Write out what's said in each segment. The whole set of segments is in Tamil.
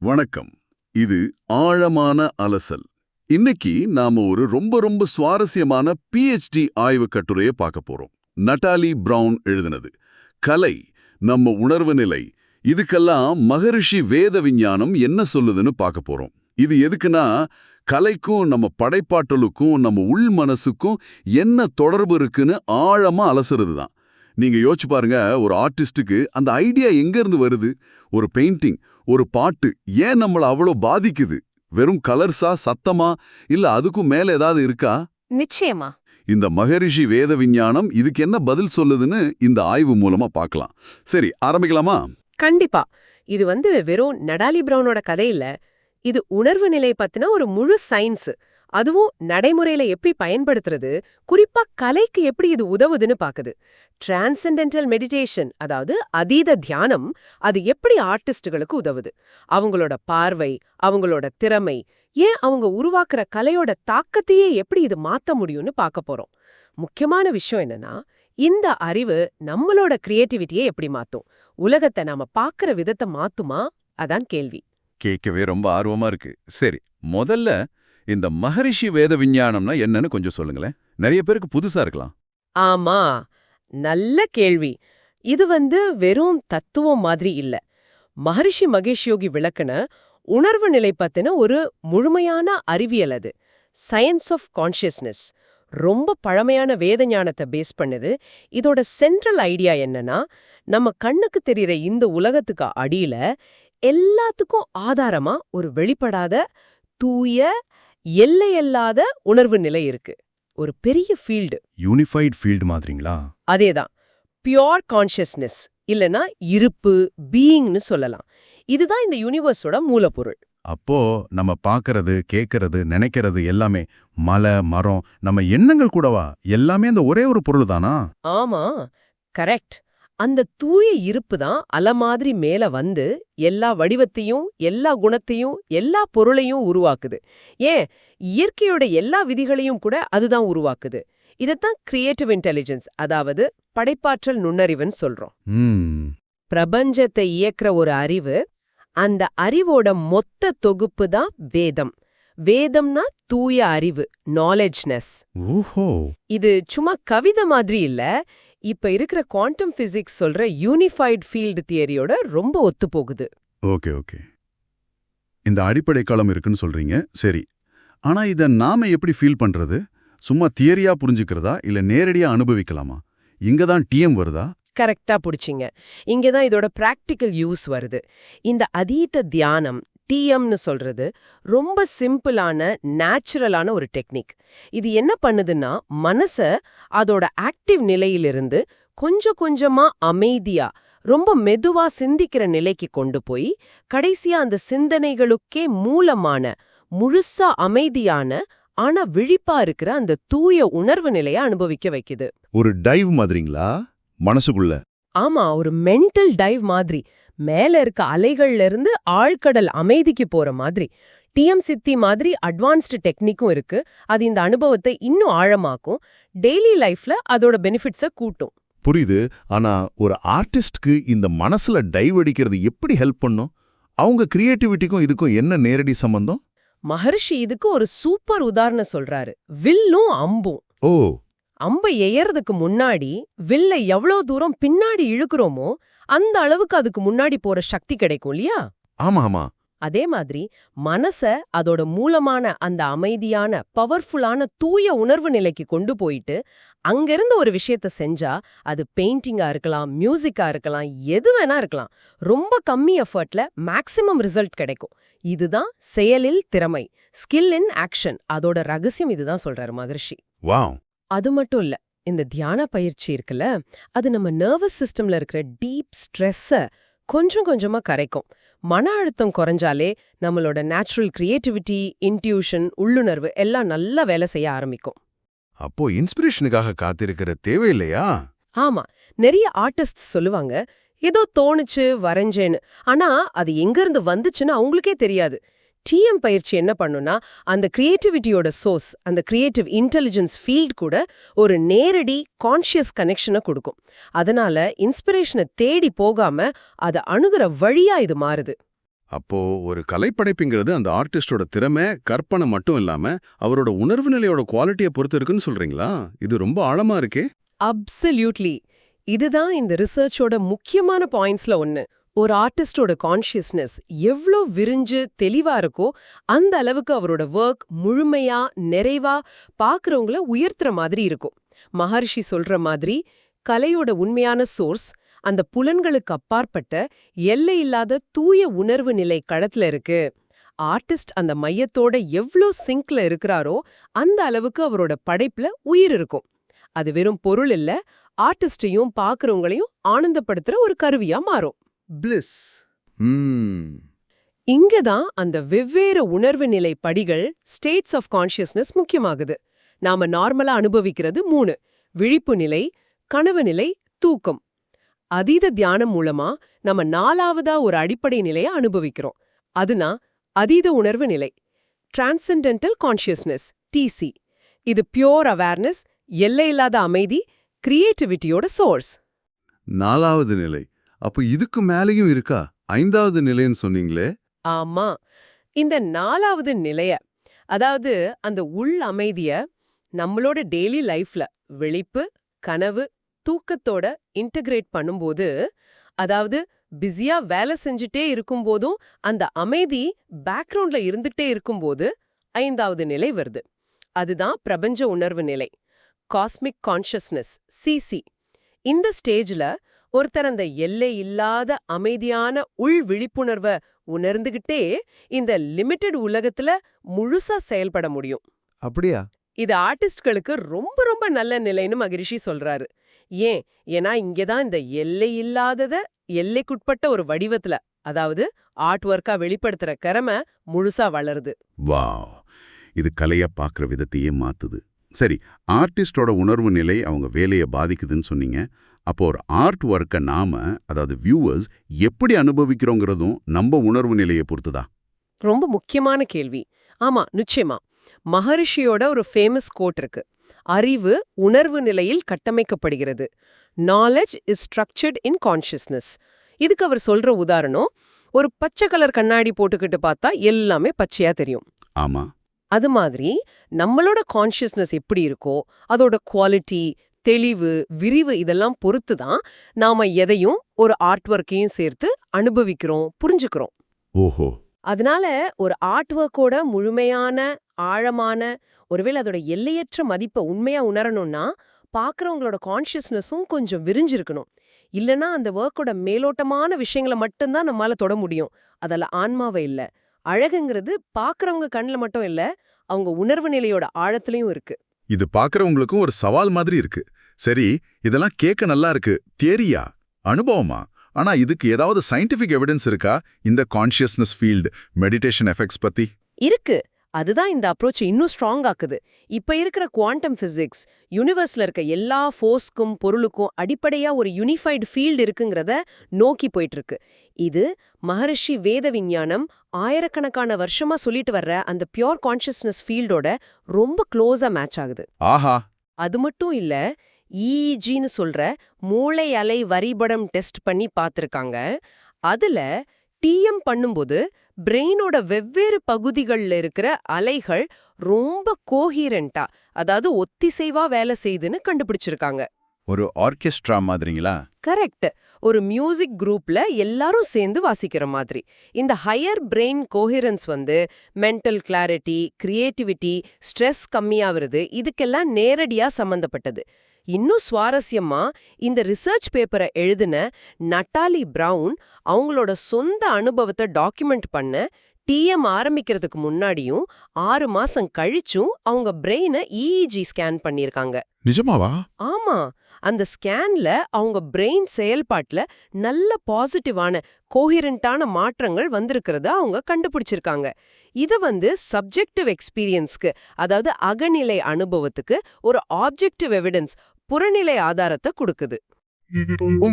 வணக்கம். இது ஆழமான அலசல். இன்னைக்கு நாம ஒரு ரொம்ப ரொம்ப சுவாரஸ்யமான பிஹெச்டி ஆய்வு கட்டுரையை பார்க்க போறோம். நட்டாலி பிரவுன் எழுதினது. கலை நம்ம உணர்வு நிலை இதுக்கெல்லாம் மகரிஷி வேத விஞ்ஞானம் என்ன சொல்லுதுன்னு பார்க்க போறோம். இது எதுக்குன்னா கலைக்கும் நம்ம படைப்பாற்றலுக்கும் நம்ம உள் மனசுக்கும் என்ன தொடர்பு இருக்குன்னு ஆழமா அலசுறது தான். நீங்க யோசிச்சு பாருங்க ஒரு ஆர்டிஸ்டுக்கு அந்த ஐடியா எங்க இருந்து வருது? ஒரு பெயிண்டிங் ஒரு பாட்டு ஏன் நம்மள அவ்வளோ பாதிக்குது? வெறும் கலர்ஸா சத்தமா? இல்ல அதுக்கும் மேல ஏதாவது இருக்கா? நிச்சயமா. இந்த மகரிஷி வேத விஞ்ஞானம் இதுக்கு என்ன பதில் சொல்லுதுன்னு இந்த ஆய்வு மூலமா பார்க்கலாம் சரி ஆரம்பிக்கலாமா? கண்டிப்பா. இது வந்து வெறும் நடாலி பிரவுனோட கதை இல்ல. இது உணர்வு நிலை பத்தின ஒரு முழு சயின்ஸ். அதுவும் நடைமுறையில எப்படி பயன்படுத்துறது குறிப்பா கலைக்கு எப்படி இது உதவுதுன்னு பாக்குது. டிரான்சென்டென்டல் மெடிடேஷன் அதாவது அதீத தியானம் அது எப்படி ஆர்டிஸ்டுகளுக்கு உதவுது? அவங்களோட பார்வை அவங்களோட திறமை ஏன் அவங்க உருவாக்குற கலையோட தாக்கத்தையே எப்படி இது மாத்த முடியும்னு பார்க்க போறோம். முக்கியமான விஷயம் என்னன்னா இந்த அறிவு நம்மளோட கிரியேட்டிவிட்டியை எப்படி மாத்தும்? உலகத்தை நாம பாக்குற விதத்தை மாத்துமா? அதான் கேள்வி. கேட்கவே ரொம்ப ஆர்வமா இருக்கு. சரி முதல்ல இந்த மகரிஷி வேத விஞ்ஞானம்னா என்னன்னு கொஞ்சம் சொல்லுங்களேன். நிறைய பேருக்கு புதுசா இருக்கலாம். ஆமா நல்ல கேள்வி. இது வந்து வெறும் தத்துவம் மாதிரி இல்ல. மகரிஷி மகேஷ் யோகி விளக்குன உணர்வு நிலை பத்தின ஒரு முழுமையான அறிவியல் அது. சயின்ஸ் ஆஃப் கான்ஷியஸ்னஸ் ரொம்ப பழமையான வேத ஞானத்தை பேஸ் பண்ணுது. இதோட சென்ட்ரல் ஐடியா என்னன்னா நம்ம கண்ணுக்கு தெரியற இந்த உலகத்துக்கு அடியில எல்லாத்துக்கும் ஆதாரமா ஒரு வெளிப்படாத தூய எல்லையல்லாத உணர்வு நிலை இருக்கு. ஒரு பெரிய ஃபீல்டு யூனிஃபைட் ஃபீல்டு மாதிரிங்களா? அதேதான். பியோர் கான்ஷியஸ்னஸ் இல்லனா இருப்பு பீயிங்னு சொல்லலாம். இதுதான் இந்த யூனிவர்ஸோட மூலப்பொருள். அப்போ நம்ம பார்க்கறது கேட்கறது நினைக்கிறது எல்லாமே மலை மரம் நம்ம எண்ணங்கள் கூடவா? எல்லாமே அந்த ஒரே ஒரு பொருள் தானா? ஆமா. கரெக்ட் அந்த தூய இருப்பு தான் அல மாதிரி மேல வந்து எல்லா வடிவத்தையும் எல்லா குணத்தையும் எல்லா பொருளையும் உருவாக்குது. ஏன்? இயற்கையோட எல்லா விதிகளையும் கூட அதுதான் உருவாக்குது. இதத்தான் கிரியேட்டிவ் இன்டெலிஜென்ஸ் அதாவது படைப்பாற்றல் நுண்ணறிவுன்னு சொல்றோம். பிரபஞ்சத்தை இயக்குற ஒரு அறிவு அந்த அறிவோட மொத்த தொகுப்பு தான் வேதம். வேதம்னா தூய அறிவு நாலேஜ்னஸ் இது சும்மா கவிதை மாதிரி இல்ல இப்ப இருக்கிற குவாண்டம் பிசிக்ஸ் சொல்ற யூனிஃபைடு ஃபீல்டு தியரியோட ரொம்ப ஒத்துப்போகுது. Okay okay. இந்த அடிப்படை களம் இருக்குன்னு சொல்றீங்க சரி. ஆனா இத நாம எப்படி ஃபீல் பண்றது? சும்மா தியரியா புரிஞ்சுக்கிறதா? இல்ல நேரடியா அனுபவிக்கலாமா? இங்க தான் டிஎம் வருதா? கரெக்டா புடிச்சிங்க. இங்க தான் இதோட பிராக்டிக்கல் யூஸ் வருது. இந்த அதீத தியானம் டிஎம்னு சொல்றது ரொம்ப சிம்பிளான நேச்சுரலான ஒரு டெக்னிக். இது என்ன பண்ணுதுன்னா மனச அதோட ஆக்டிவ் நிலையிலிருந்து கொஞ்சம் கொஞ்சமா அமைதியா ரொம்ப மெதுவா சிந்திக்கிற நிலைக்கு கொண்டு போய் கடைசியா அந்த சிந்தனைகளுக்கே மூலமான முழுசா அமைதியான ஆனா விழிப்பா இருக்கிற அந்த தூய உணர்வு நிலைய அனுபவிக்க வைக்குது. ஒரு டைவ் மாதிரிங்களா? மனசுக்குள்ள. ஆமா ஒரு மென்டல் டைவ் மாதிரி. மேல இருக்க அலைகள்ல இருந்து ஆழ்கடல் அமைதிக்கு போற மாதிரி. டிஎம் சித்தி மாதிரி அட்வான்ஸ்டு டெக்னிக்கும் இருக்கு. அது இந்த அனுபவத்தை இன்னும் ஆழமாக்கும். டெய்லி லைஃப்ல அதோட பெனிஃபிட்ஸ கூட்டும். புரியுது. ஆனா ஒரு ஆர்டிஸ்ட்க்கு இந்த மனசுல டைவ் அடிக்கிறது எப்படி ஹெல்ப் பண்ணும்? அவங்க கிரியேட்டிவிட்டிக்கும் இதுக்கும் என்ன நேரடி சம்பந்தம்? மகர்ஷி இதுக்கு ஒரு சூப்பர் உதாரணம் சொல்றாரு. வில்லும் அம்பும். ஓ! அம்பை எயறதுக்கு முன்னாடி வில்ல எவ்வளவு தூரம் பின்னாடி இழுக்கிறோமோ அந்த அளவுக்கு அதுக்கு முன்னாடி போற சக்தி கிடைக்கும் இல்லையா? ஆமா ஆமா. அதே மாதிரி மனச அதோட மூலமான அந்த அமைதியான பவர்ஃபுல்லான தூய உணர்வு நிலைக்கு கொண்டு போயிட்டு அங்கிருந்து ஒரு விஷயத்த செஞ்சா அது பெயிண்டிங்கா இருக்கலாம் மியூசிக்கா இருக்கலாம் எது வேணா இருக்கலாம் ரொம்ப கம்மி எஃபர்ட்ல மேக்ஸிமம் ரிசல்ட் கிடைக்கும். இதுதான் செயலில் திறமை ஸ்கில் இன் ஆக்ஷன் அதோட ரகசியம் இதுதான் சொல்றாரு மகர்ஷி. வாவ். அது மட்டும் இல்ல இந்த தியான பயிற்சி இருக்குல்ல அது நம்ம நர்வஸ் சிஸ்டம்ல இருக்கிற டீப் ஸ்ட்ரெஸ்ஸ கொஞ்சம் கொஞ்சமா கரைக்கும். மன அழுத்தம் குறைஞ்சாலே நம்மளோட நேச்சுரல் கிரியேட்டிவிட்டி இன்ட்யூஷன் உள்ளுணர்வு எல்லாம் நல்லா வேலை செய்ய ஆரம்பிக்கும். அப்போ இன்ஸ்பிரேஷனுக்காக காத்திருக்கிற தேவையில்லையா? ஆமா. நிறைய ஆர்டிஸ்ட் சொல்லுவாங்க ஏதோ தோணுச்சு வரைஞ்சேன்னு. ஆனா அது எங்கிருந்து வந்துச்சுன்னு அவங்களுக்கே தெரியாது. டிஎம் பயிற்சி என்ன பண்ணுனா அந்த கிரியேட்டிவிட்டியோட சோர்ஸ் அந்த கிரியேட்டிவ் இன்டெலிஜென்ஸ் ஃபீல்ட் கூட ஒரு நேரடி கான்ஷியஸ் கனெக்ஷனை கொடுக்கும். அதனால இன்ஸ்பிரேஷனை தேடி போகாம அதை அணுகுற வழியா இது மாறுது. அப்போ ஒரு கலைப்படைப்புங்கிறது அந்த ஆர்டிஸ்டோட திறமை கற்பனை மட்டும் இல்லாம அவரோட உணர்வு நிலையோட குவாலிட்டியை பொறுத்து இருக்குன்னு சொல்றீங்களா? இது ரொம்ப ஆழமா இருக்கே. அப்சல்யூட்லி இதுதான் இந்த ரிசர்ச்சோட முக்கியமான பாயிண்ட்ஸ்ல ஒன்னு ஒரு ஆர்டிஸ்டோட கான்ஷியஸ்னஸ் எவ்ளோ விரிஞ்சு தெளிவா இருக்கோ அந்த அளவுக்கு அவரோட ஒர்க் முழுமையா நிறைவா பாக்குறவங்கள உயர்த்துற மாதிரி இருக்கும். மகர்ஷி சொல்ற மாதிரி கலையோட உண்மையான சோர்ஸ் அந்த புலன்களுக்கு அப்பாற்பட்ட எல்லையில்லாத தூய உணர்வு நிலை களத்துல இருக்கு. ஆர்டிஸ்ட் அந்த மையத்தோட எவ்ளோ சிங்க்ல இருக்கிறாரோ அந்த அளவுக்கு அவரோட படைப்புல உயிர் இருக்கும். அது வெறும் பொருள் இல்ல ஆர்டிஸ்டையும் பாக்குறவங்களையும் ஆனந்தப்படுத்துற ஒரு கருவியா மாறும். பிளிஸ் இங்கதான் அந்த வெவ்வேறு உணர்வு நிலை படிகள் ஸ்டேட்ஸ் ஆஃப் கான்ஷியஸ்னஸ் முக்கியமாகுது. நாம நார்மலா அனுபவிக்கிறது மூணு விழிப்பு நிலை கனவு நிலை தூக்கம். அதீத தியானம் மூலமா நம்ம நாலாவதா ஒரு அடிப்படை நிலையை அனுபவிக்கிறோம். அதுனா அதீத உணர்வு நிலை டிரான்சென்டென்டல் கான்ஷியஸ்னஸ் டிசி இது பியோர் அவேர்னஸ் எல்லையில்லாத அமைதி கிரியேட்டிவிட்டியோட சோர்ஸ் நாலாவது நிலை அப்போ இதுக்கு மேலேயும் இருக்கா? ஐந்தாவது நிலைன்னு சொன்னீங்களே. ஆமா. இந்த நாலாவது நிலைய அதாவது அந்த உள் அமைதிய நம்மளோட டெய்லி லைஃப்ல விழிப்பு கனவு தூக்கத்தோட இன்டகிரேட் பண்ணும்போது அதாவது பிஸியா வேலை செஞ்சுட்டே இருக்கும்போதும் அந்த அமைதி பேக்ரவுண்ட்ல இருந்துட்டே இருக்கும்போது ஐந்தாவது நிலை வருது. அதுதான் பிரபஞ்ச உணர்வு நிலை. காஸ்மிக் கான்ஷியஸ்னஸ் சிசி இந்த ஸ்டேஜ்ல ஒருத்தர் அந்த எல்லை இல்லாத அமைதியான உள் விழிப்புணர்வை உணர்ந்துகிட்டே இந்த லிமிட்டெட் உலகத்துல முழுசா செயல்பட முடியும். அப்படியா? இது ஆர்டிஸ்ட்களுக்கு ரொம்ப ரொம்ப நல்ல நிலைன்னு மகிரிஷி சொல்றாரு. ஏன்? ஏன்னா இங்கதான் இந்த எல்லை இல்லாதத எல்லைக்குட்பட்ட ஒரு வடிவத்துல அதாவது ஆர்ட் ஒர்க்கா வெளிப்படுத்துற திறமை முழுசா வளருது. வாவ்! இது கலையை பார்க்குற விதத்தையே மாத்துது. சரி ஆர்டிஸ்டோட உணர்வு நிலை அவங்க வேலையை பாதிக்குதுன்னு சொன்னீங்க. அப்போ ஒரு ஆர்ட் ஒர்க்கை நாம அதாவது வியூவர்ஸ் எப்படி அனுபவிக்கிறோங்கிறதும் நம்ம உணர்வு நிலையை பொறுத்துதா? ரொம்ப முக்கியமான கேள்வி. ஆமா நிச்சயமா. மகரிஷியோட ஒரு ஃபேமஸ் கோட் இருக்கு. அறிவு உணர்வு நிலையில் கட்டமைக்கப்படுகிறது. Knowledge is structured in consciousness இதுக்கு அவர் சொல்ற உதாரணம் ஒரு பச்சை கலர் கண்ணாடி போட்டுக்கிட்டு பார்த்தா எல்லாமே பச்சையா தெரியும். ஆமா. அது மாதிரி நம்மளோட கான்ஷியஸ்னஸ் எப்படி இருக்கோ அதோட குவாலிட்டி தெளிவு விரிவு இதெல்லாம் பொறுத்து தான் நாம எதையும் ஒரு ஆர்ட் ஒர்க்கையும் சேர்த்து அனுபவிக்கிறோம் புரிஞ்சுக்கிறோம். ஓஹோ. அதனால ஒரு ஆர்ட் ஒர்க்கோட முழுமையான ஆழமான ஒருவேளை அதோட எல்லையற்ற மதிப்பை உண்மையா உணரணும்னா பார்க்கறவங்களோட கான்ஷியஸ்னஸும் கொஞ்சம் விரிஞ்சிருக்கணும். இல்லனா அந்த ஒர்க்கோட மேலோட்டமான விஷயங்களை மட்டும்தான் நம்மால தொட முடியும். அதில் ஆன்மாவை இல்ல. அழகுங்கிறது பார்க்கறவங்க கண்ணில் மட்டும் இல்ல அவங்க உணர்வு நிலையோட ஆழத்துலயும் இருக்கு. இது பார்க்கறவங்களுக்கும் ஒரு சவால் மாதிரி இருக்கு. சரி இதெல்லாம் கேட்க நல்லா இருக்கு. தியரியா? அனுபவமா? ஆனா இதுக்கு ஏதாவது சயின்டிபிக் எவிடன்ஸ் இருக்கா? இந்த கான்ஷியஸ்னஸ் ஃபீல்டு மெடிடேஷன் எஃபெக்ட்ஸ் பத்தி? இருக்கு. அதுதான் இந்த அப்ரோச் இன்னும் ஸ்ட்ராங் ஆக்குது. இப்ப இருக்கிற குவாண்டம் பிசிக்ஸ் யூனிவர்ஸ்ல இருக்க எல்லா ஃபோர்ஸ்க்கும் பொருளுக்கும் அடிப்படையா ஒரு யூனிஃபைடு ஃபீல்டு இருக்குங்கிறத நோக்கி போயிட்டு இருக்கு இது மகரிஷி வேத விஞ்ஞானம் ஆயிரக்கணக்கான வருஷமா சொல்லிட்டு வர்ற அந்த பியோர் கான்ஷியஸ்னஸ் ஃபீல்டோட ரொம்ப க்ளோஸா மேட்ச் ஆகுது. ஆஹா. அது மட்டும் இல்ல இஇஜின்னு சொல்ற மூளை அலை வரிபடம் டெஸ்ட் பண்ணி பார்த்திருக்காங்க. அதுல டிஎம் பண்ணும்போது பிரெயினோட வெவ்வேறு பகுதிகள்ல இருக்கிற அலைகள் ரொம்ப கோஹீரண்டா அதாவது ஒத்திசைவா வேலை செய்யுதுன்னு கண்டுபிடிச்சிருக்காங்க. ஒரு ஆர்கெஸ்ட்ரா மாதிரிங்களா? கரெக்ட் ஒரு மியூசிக் குரூப்ல எல்லாரும் சேர்ந்து வாசிக்கிற மாதிரி. இந்த ஹையர் பிரெயின் கோஹிரன்ஸ் வந்து மென்டல் கிளாரிட்டி கிரியேட்டிவிட்டி ஸ்ட்ரெஸ் கம்மியாகிறது இதுக்கெல்லாம் நேரடியா சம்பந்தப்பட்டது. இன்னும் சுவாரஸ்யமா இந்த ரிசர்ச் பேப்பரை எழுதின நட்டாலி பிரவுன் அவங்களோட சொந்த அனுபவத்தை டாக்குமெண்ட் பண்ண டிஎம் ஆரம்பிக்கிறதுக்கு முன்னாடியும் ஆறு மாசம் கழிச்சும் அவங்க பிரெயினை இஇஜி ஸ்கேன் பண்ணியிருக்காங்க. நிஜமாவா? ஆமா. அந்த ஸ்கேன்ல அவங்க பிரெயின் செயல்பாட்டுல நல்ல பாசிட்டிவான கோஹிரண்டான மாற்றங்கள் வந்திருக்கிறத அவங்க கண்டுபிடிச்சிருக்காங்க. இது வந்து சப்ஜெக்டிவ் எக்ஸ்பீரியன்ஸ்க்கு அதாவது அகநிலை அனுபவத்துக்கு ஒரு ஆப்ஜெக்டிவ் எவிடன்ஸ் புறநிலை ஆதாரத்தை கொடுக்குது.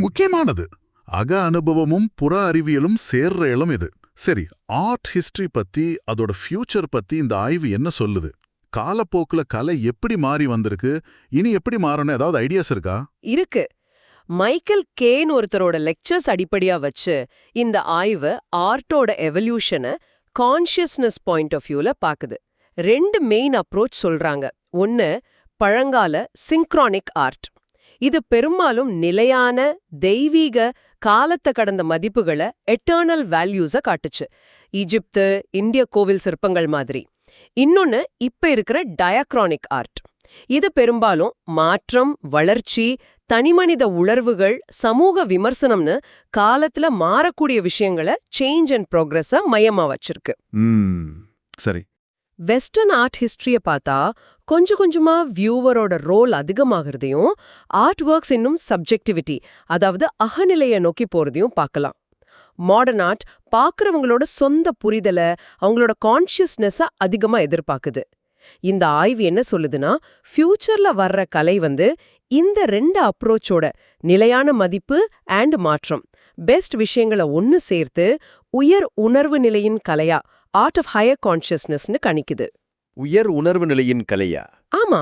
முக்கியமானது. அக அனுபவமும் புற அறிவியலும் சேர்ற இடம் இது. சரி ஆர்ட் ஹிஸ்டரி பத்தி அதோட ஃபியூச்சர் பத்தி இந்த ஆய்வு என்ன சொல்லுது? காலப்போக்குல கலை எப்படி மாறி வந்திருக்கு? இனி எப்படி மாறணும்? ஏதாவது ஐடியாஸ் இருக்கா? இருக்கு. மைக்கேல் கேன் ஒருத்தரோட லெக்சர்ஸ் அடிப்படையா வச்சு இந்த ஆய்வு ஆர்ட்டோட எவல்யூஷனை கான்ஷியஸ்னஸ் பாயிண்ட் ஆஃப் வியூல பாக்குது. ரெண்டு மெயின் அப்ரோச் சொல்றாங்க. ஒன்னு பழங்கால சிங்க்ரானிக் ஆர்ட். இது பெரும்பாலும் நிலையான தெய்வீக காலத்தை கடந்த மதிப்புகளை எட்டர்னல் வேல்யூஸ காட்டுச்சு. ஈஜிப்து இந்திய கோவில் சிற்பங்கள் மாதிரி. இன்னொன்னு இப்ப இருக்கிற டயக்ரானிக் ஆர்ட். இது பெரும்பாலும் மாற்றம் வளர்ச்சி தனிமனித உணர்வுகள் சமூக விமர்சனம்னு காலத்துல மாறக்கூடிய விஷயங்களை சேஞ்ச் அண்ட் ப்ரோக்ரஸ மையமா வச்சிருக்கு. சரி. வெஸ்டர்ன் ஆர்ட் ஹிஸ்டரிய பார்த்தா கொஞ்சம் கொஞ்சமா வியூவரோட ரோல் அதிகமாகிறதையும் ஆர்ட் ஒர்க்ஸ் இன்னும் சப்ஜெக்டிவிட்டி அதாவது அகநிலையை நோக்கி போறதையும் பார்க்கலாம். மாடர்ன் ஆர்ட் பார்க்குறவங்களோட சொந்த புரிதலை அவங்களோட கான்ஷியஸ்னஸ அதிகமா எதிர்பார்க்குது இந்த ஆய்வு என்ன சொல்லுதுன்னா ஃபியூச்சர்ல வர்ற கலை வந்து இந்த ரெண்டு அப்ரோச்சோட நிலையான மதிப்பு அண்ட் மாற்றம். பெஸ்ட் விஷயங்களை ஒன்னு சேர்த்து உயர் உணர்வு நிலையின் கலையா? ஆர்ட் ஆஃப் ஹையர் கான்ஷியஸ்னஸ்னு கணிக்குது. உயர் உணர்வு நிலையின் கலையா? ஆமா.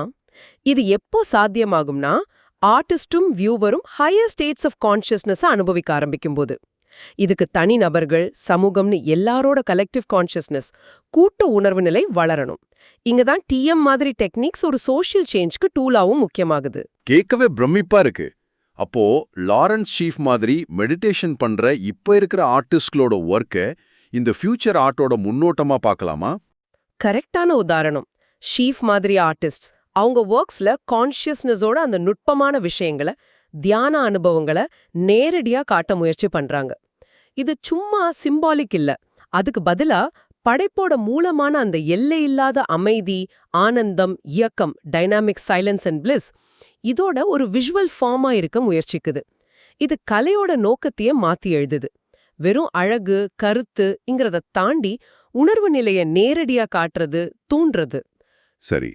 இது எப்போ சாத்தியமாகும்னா ஆர்டிஸ்டும் வியூவரும் ஹையர் ஸ்டேட்ஸ் ஆஃப் கான்ஷியஸ்னஸ் அனுபவிக்க ஆரம்பிக்கும்போது. இதுக்கு தனி நபர்கள் சமூகம்னு எல்லாரோட கலெக்டிவ் கான்ஷியஸ்னஸ் கூட்ட உணர்வு நிலை வளரணும். இங்க தான் டிஎம் மாதிரி டெக்னிக்ஸ் ஒரு சோஷியல் சேஞ்ச்க்கு டூலாவும் முக்கியமாகுது. கேட்கவே பிரமிப்பா இருக்கு. அப்போ லாரன்ஸ் ஷீஃப் மாதிரி மெடிடேஷன் பண்ற இப்ப இருக்கிற ஆர்டிஸ்ட்களோட ஒர்க்கை இந்த ஃபியூச்சர் ஆர்ட்டோட முன்னோட்டமா பார்க்கலாமா கரெக்டான உதாரணம். ஷீஃப் மாதிரி ஆர்டிஸ்ட் அவங்க ஒர்க்ஸ்ல கான்ஷியஸ்னஸோட அந்த நுட்பமான விஷயங்களை தியான அனுபவங்களை நேரடியா காட்ட முயற்சி பண்றாங்க. இது சும்மா சிம்பாலிக் இல்ல. அதுக்கு பதிலா படைப்போட மூலமான அந்த எல்லையில்லாத அமைதி ஆனந்தம் இயக்கம் டைனாமிக் சைலன்ஸ் அண்ட் பிளிஸ் இதோட ஒரு விஷுவல் ஃபார்மா இருக்க முயற்சிக்குது. இது கலையோட நோக்கத்தையே மாத்தி எழுதுது. வெறும் அழகு கருத்துங்கிறத தாண்டி உணர்வு நிலைய நேரடியா காட்டுறது தூண்டுறது. சரி.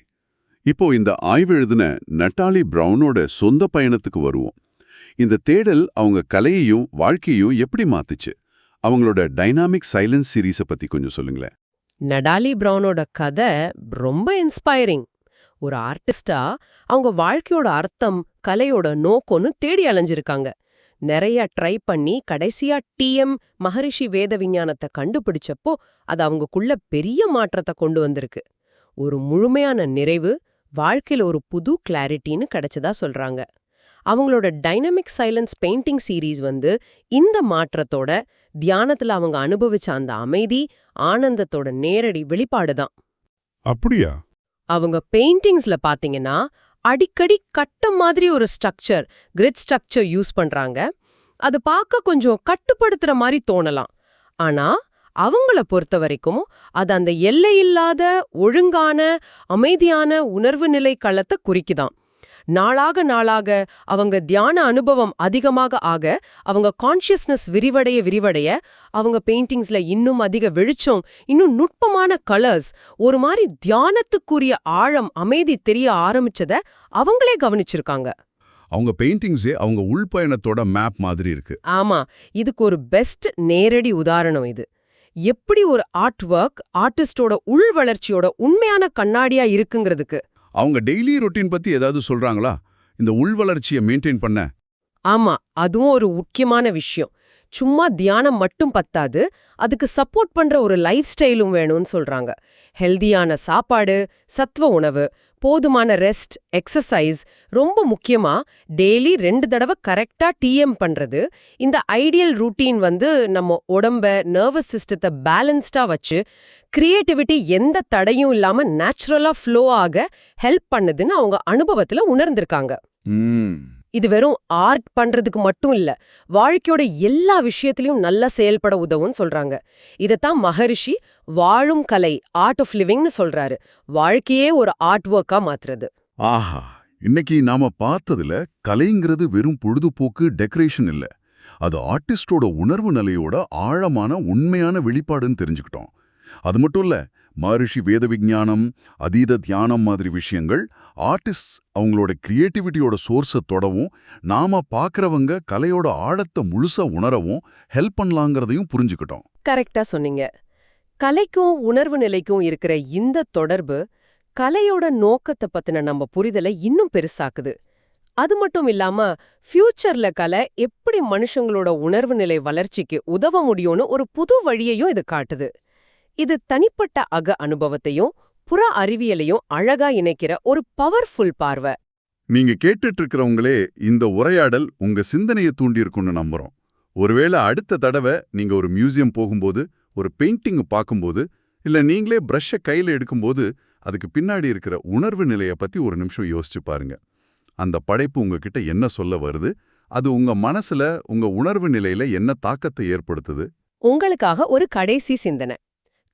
இப்போ இந்த ஆய்வு எழுதின நட்டாலி பிரவுனோட சொந்த பயணத்துக்கு வருவோம். இந்த தேடல் அவங்க கலையையும் வாழ்க்கையையும் எப்படி மாத்துச்சு? அவங்களோட டைனாமிக் சைலன்ஸ் சீரீஸை பத்தி கொஞ்சம் சொல்லுங்களேன். நடாலி பிரவுனோட கதை ரொம்ப இன்ஸ்பைரிங் ஒரு ஆர்டிஸ்டா அவங்க வாழ்க்கையோட அர்த்தம் கலையோட நோக்கம்னு தேடி அலைஞ்சிருக்காங்க. நிறைய ட்ரை பண்ணி கடைசியா டிஎம் மகரிஷி வேத விஞ்ஞானத்தை கண்டுபிடிச்சப்போ அது அவங்கக்குள்ள பெரிய மாற்றத்தை கொண்டு வந்திருக்கு. ஒரு முழுமையான நிறைவு வாழ்க்கையில ஒரு புது கிளாரிட்டின்னு கிடைச்சதா சொல்றாங்க. அவங்களோட டைனமிக் சைலன்ஸ் பெயிண்டிங் சீரீஸ் வந்து இந்த மாற்றத்தோட தியானத்துல அவங்க அனுபவிச்ச அந்த அமைதி ஆனந்தத்தோட நேரடி வெளிப்பாடுதான் அப்படியா? அவங்க பெயிண்டிங்ஸ்ல பாத்தீங்கன்னா அடிக்கடி கட்டம் மாதிரி ஒரு ஸ்ட்ரக்சர் கிரிட் ஸ்ட்ரக்சர் யூஸ் பண்றாங்க. அது பார்க்க கொஞ்சம் கட்டுப்படுத்துற மாதிரி தோணலாம். ஆனா அவங்கள பொறுத்த வரைக்கும் அது அந்த எல்லையில்லாத ஒழுங்கான அமைதியான உணர்வு நிலை களத்தை குறிக்குதாம் நாளாக நாளாக அவங்க தியான அனுபவம் அதிகமாக ஆக அவங்க கான்ஷியஸ்னஸ் விரிவடைய விரிவடைய அவங்க பெயிண்டிங்ஸ்ல இன்னும் அதிக வெளிச்சம் இன்னும் நுட்பமான கலர்ஸ் ஒரு மாதிரி தியானத்துக்குரிய ஆழம் அமைதி தெரிய ஆரம்பிச்சத அவங்களே கவனிச்சிருக்காங்க. அவங்க பெயிண்டிங்ஸே அவங்க உள்பயணத்தோட மேப் மாதிரி இருக்கு. ஆமா இதுக்கு ஒரு பெஸ்ட் நேரடி உதாரணம் இது. எப்படி ஒரு ஆர்ட் ஒர்க் ஆர்டிஸ்டோட உள் வளர்ச்சியோட உண்மையான கண்ணாடியா இருக்குங்கிறதுக்கு அவங்க டெய்லி ரொட்டீன் பத்தி ஏதாவது சொல்றாங்களா? இந்த உள் வளர்ச்சியை மெயின்டைன் பண்ண. ஆமா அதுவும் ஒரு முக்கியமான விஷயம். சும்மா தியானம் மட்டும் பத்தாது அதுக்கு சப்போர்ட் பண்ற ஒரு லைஃப் ஸ்டைலும் வேணும்னு சொல்றாங்க. ஹெல்தியான சாப்பாடு சத்துவ உணவு போதுமான ரெஸ்ட் எக்ஸசைஸ் ரொம்ப முக்கியமா டெய்லி ரெண்டு தடவை கரெக்டா டிஎம் பண்றது. இந்த ஐடியல் ரூட்டீன் வந்து நம்ம உடம்ப நர்வஸ் சிஸ்டத்தை பேலன்ஸ்டா வச்சு கிரியேட்டிவிட்டி எந்த தடையும் இல்லாம நேச்சுரலா ஃப்ளோ ஆக ஹெல்ப் பண்ணுதுன்னு அவங்க அனுபவத்துல உணர்ந்திருக்காங்க. இது வெறும் ஆர்ட் பண்றதுக்கு மட்டும் இல்ல வாழ்க்கையோட எல்லா விஷயத்திலையும் நல்லா செயல்பட உதவும்னு சொல்றாங்க. இதத்தான் மகரிஷி வாழும் கலை ஆர்ட் ஆஃப் லிவிங்னு சொல்றாரு. வாழ்க்கையே ஒரு ஆர்ட் ஒர்க்கா மாத்துறது. ஆஹா இன்னைக்கு நாம பார்த்ததுல கலைங்கிறது வெறும் பொழுதுபோக்கு டெக்கரேஷன் இல்ல. அது ஆர்டிஸ்டோட உணர்வு நிலையோட ஆழமான உண்மையான வெளிப்பாடுன்னு தெரிஞ்சுக்கிட்டோம். அது மட்டும் இல்ல மகரிஷி வேத விஞ்ஞானம் அதீத தியானம் மாதிரி விஷயங்கள் ஆர்டிஸ்ட் அவங்களோட கிரியேட்டிவிட்டியோட சோர்ஸை தொடவும் நாம பார்க்குறவங்க கலையோட ஆழத்தை முழுசா உணரவும் ஹெல்ப் பண்ணலாங்கிறதையும் புரிஞ்சுக்கிட்டோம். கரெக்டா சொன்னீங்க. கலைக்கும் உணர்வு நிலைக்கும் இருக்கிற இந்த தொடர்பு கலையோட நோக்கத்தை பத்தின நம்ம புரிதலை இன்னும் பெருசாக்குது. அது மட்டும் இல்லாம ஃபியூச்சர்ல கலை எப்படி மனுஷங்களோட உணர்வு நிலை வளர்ச்சிக்கு உதவ முடியும்னு ஒரு புது வழியையும் இது காட்டுது. இது தனிப்பட்ட அக அனுபவத்தையும் புற அறிவியலையும் அழகா இணைக்கிற ஒரு பவர்ஃபுல் பார்வை. நீங்க கேட்டுட்டு இருக்கிறவங்களே இந்த உரையாடல் உங்க சிந்தனையை தூண்டியிருக்கும்னு நம்புறோம். ஒருவேளை அடுத்த தடவை நீங்க ஒரு மியூசியம் போகும்போது ஒரு பெயிண்டிங் பார்க்கும்போது இல்ல நீங்களே பிரஷ்ஷை கையில எடுக்கும்போது அதுக்கு பின்னாடி இருக்கிற உணர்வு நிலைய பத்தி ஒரு நிமிஷம் யோசிச்சு பாருங்க. அந்த படைப்பு உங்ககிட்ட என்ன சொல்ல வருது? அது உங்க மனசுல உங்க உணர்வு நிலையில என்ன தாக்கத்தை ஏற்படுத்துது? உங்களுக்காக ஒரு கடைசி சிந்தனை.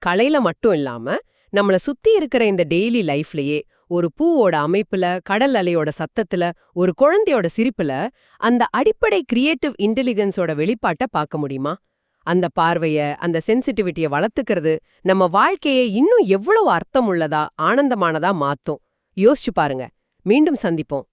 கலையில மட்டும் இல்லாம நம்மள சுத்தி இருக்கிற இந்த டெய்லி லைஃப்லயே ஒரு பூவோட அமைப்புல கடல் அலையோட சத்தத்துல ஒரு குழந்தையோட சிரிப்புல அந்த அடிப்படை கிரியேட்டிவ் இன்டெலிஜென்ஸோட வெளிப்பாட்டை பார்க்க முடியுமா? அந்த பார்வைய அந்த சென்சிட்டிவிட்டியை வளர்த்துக்கிறது நம்ம வாழ்க்கையை இன்னும் எவ்வளவு அர்த்தமுள்ளதா ஆனந்தமானதா மாத்தும். யோசிச்சு பாருங்க. மீண்டும் சந்திப்போம்.